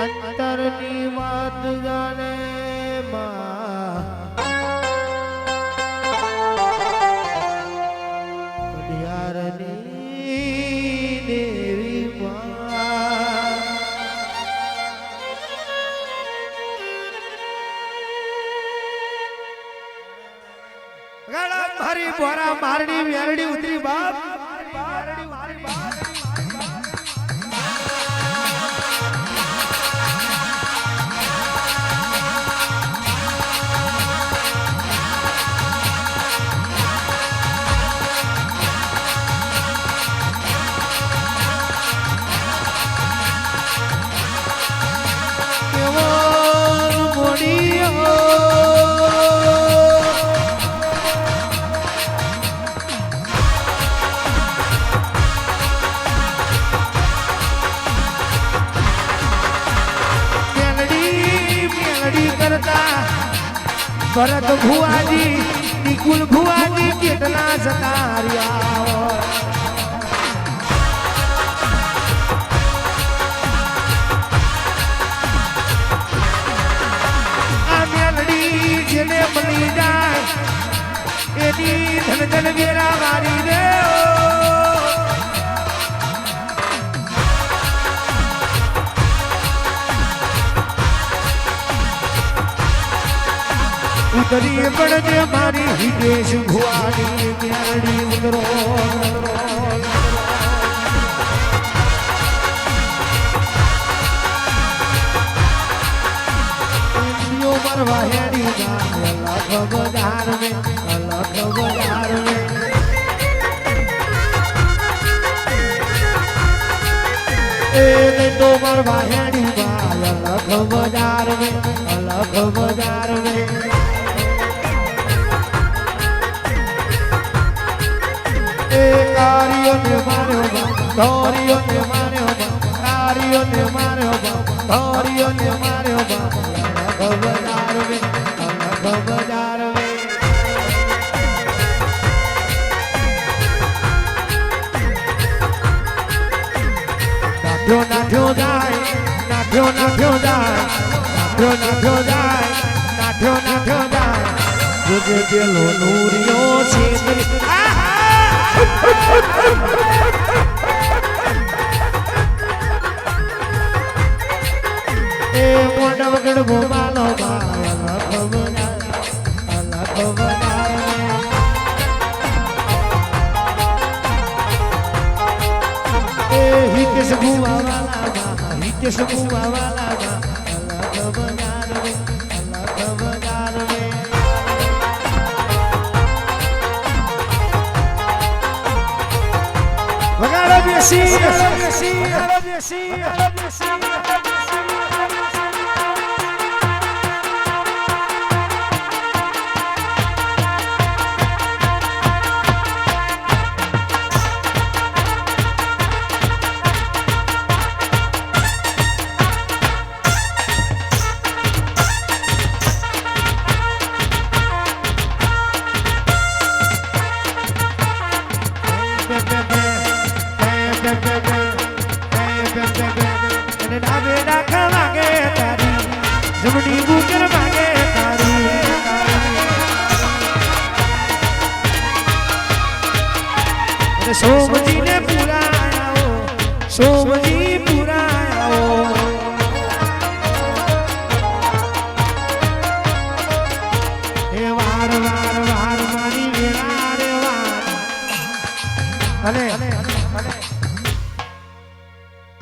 અંતરની વાત જાણે માં. બોરા મારડી વેરડી ઉતરી બાપ. ભરત ભુવાજી, નિકુલ ભુવાજી કેટલા સતાર્યા જેને મળી જાય, એની ધન ધન વેરા વારી રે. કરી પડજે મારી હિતેશ ભુવાની ત્યારડી ઉતરો. મરવા હેડી અલખ બજાર મે અલખ બજાર મે એ લેટો મરવા હેડી અલખ બજાર મે અલખ બજાર મે ધોરીઓને માર્યો કાર્યોને માર્યો ધોરીઓને માર્યો મે અલગ બજાર મે નાઠ્યો નાઠ્યો જાય, નાઠ્યો નાઠ્યો જાય, નાઠ્યો નાઠ્યો જાય, નાઠ્યો નાઠ્યો જાય. જોજે પેલો નૂરિયો છે આહા! એ મોઢ મે એ હિતેશ ભુવા વાલા બા, હિતેશ ભુવા વાલા બા અલગ બજાર મે અલગ બજાર મે વગાડો બેસી વગાડો બેસી વગાડો બેસી વગાડો બેસી. અને ડાબે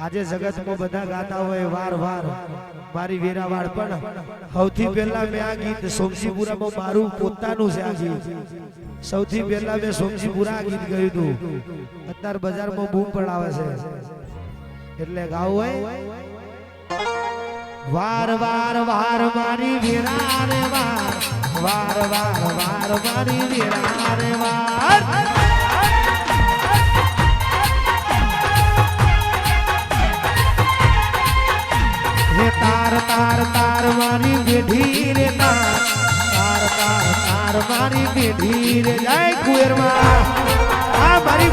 આજે જગતમાં બધા ગાતા હોય વાર વાર. મારી વેરાવાળ પણ સૌથી પહેલા મેં આ ગીત સોમસીપુરામાં મારું પોતાનું છે આ ગીત. સૌથી પહેલા મેં સોમસીપુરા ગીત ગયું હતું. અત્યારે બજારમાં બૂમ પણ આવે છે. એટલે ગાવું હોય. વાર વાર વાર મારી વેરા રે વાર. વાર વાર વાર મારી વેરા રે વાર. હે તાર તાર તાર મારી બેઢી રે તાર. તાર તાર તાર મારી બેઢી રે. જય કુવેરમાં. આ મારી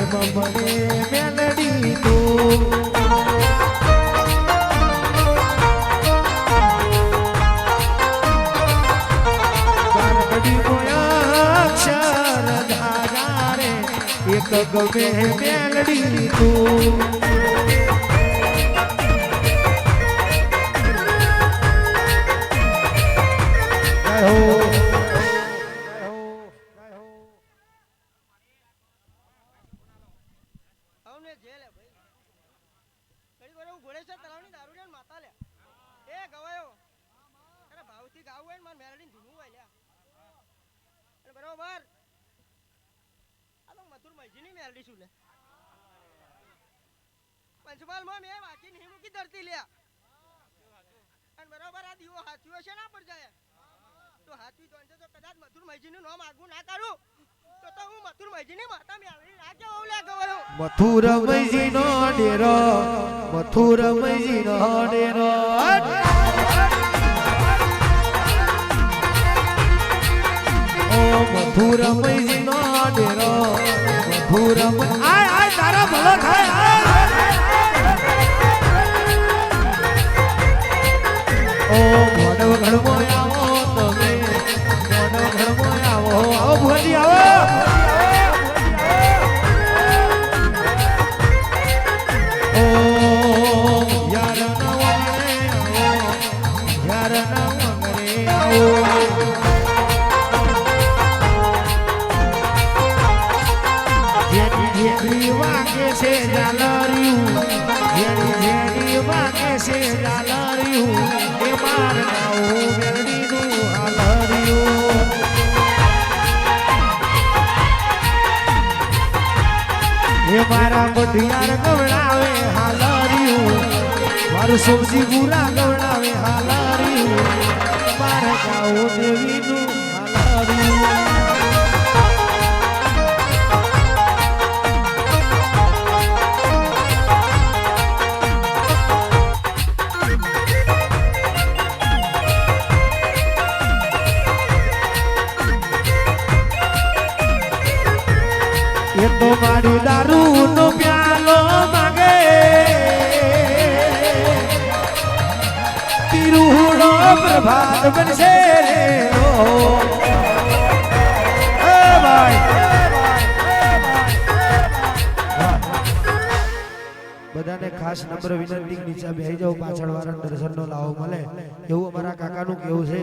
એમાં મને મેલડી તું ગમે મેલડી તું. બરોબર? મથુર મૈજીની મેલડી છું લે? પંચમહાલમાં મેં વાંચીને હી મૂકી ધરતી આ દીવો હાથીઓ છે ના પર જાય તો હાથી તો તો કદાચ મથુર મૈજીનું નામ આગું ના કાઢું તો હું મથુર મૈજીની માતા મેલડી ના કેવું લે ગવાયો મથુરમયજી નો ડેરો નો ડેરો. મથુરમયજી નો ડેરો મથુરમ આય આય તારા ભલો થાય. ઓ મોડવ ઘડમો જેની વાગે છે ઝાલરિયું જેની જેની વાગે છે ઝાલરિયું એ માર નાવું મેરડીનું હાલરિયું. એ મારા બધિયાર ગવડાવે હાલાર્યું, મારું સોમજી ગુરા ગવડાવે હાલાર્યું. મારા ગાઉ દેવીનું પ્રભાત બનશે રે બધાને ખાસ નંબર વિનંતી, નીચે બેસી જાવ પાછળ વાળા દર્શનનો લાવો મળે. એવું અમારા કાકાનું કેવું છે.